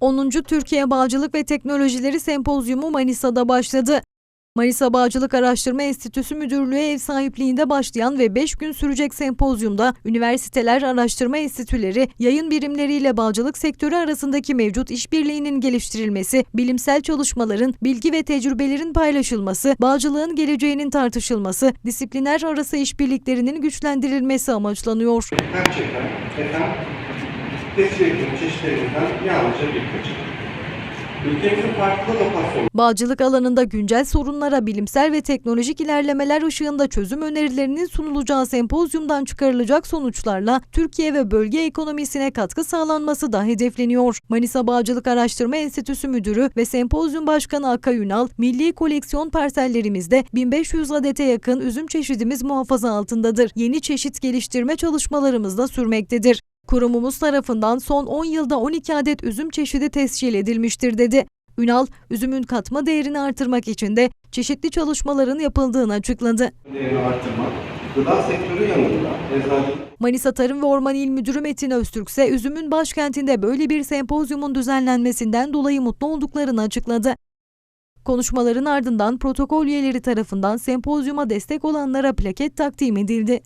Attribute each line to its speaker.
Speaker 1: 10. Türkiye Bağcılık ve Teknolojileri Sempozyumu Manisa'da başladı. Manisa Bağcılık Araştırma Enstitüsü Müdürlüğü ev sahipliğinde başlayan ve 5 gün sürecek sempozyumda üniversiteler, araştırma enstitüleri, yayın birimleriyle bağcılık sektörü arasındaki mevcut işbirliğinin geliştirilmesi, bilimsel çalışmaların, bilgi ve tecrübelerin paylaşılması, bağcılığın geleceğinin tartışılması, disiplinler arası işbirliklerinin güçlendirilmesi amaçlanıyor.
Speaker 2: Gerçekten efendim
Speaker 1: Bağcılık alanında güncel sorunlara bilimsel ve teknolojik ilerlemeler ışığında çözüm önerilerinin sunulacağı sempozyumdan çıkarılacak sonuçlarla Türkiye ve bölge ekonomisine katkı sağlanması da hedefleniyor. Manisa Bağcılık Araştırma Enstitüsü Müdürü ve Sempozyum Başkanı Aka Ünal, milli koleksiyon parsellerimizde 1500 adete yakın üzüm çeşidimiz muhafaza altındadır. Yeni çeşit geliştirme çalışmalarımız da sürmektedir. Kurumumuz tarafından son 10 yılda 12 adet üzüm çeşidi tescil edilmiştir dedi. Ünal, üzümün katma değerini artırmak için de çeşitli çalışmaların yapıldığını açıkladı.
Speaker 2: değerini artırmak, gıda sektörü yanında eczacılık
Speaker 1: Manisa Tarım ve Orman İl Müdürü Metin Öztürk ise üzümün başkentinde böyle bir sempozyumun düzenlenmesinden dolayı mutlu olduklarını açıkladı. Konuşmaların ardından protokol üyeleri tarafından sempozyuma destek olanlara plaket takdim edildi.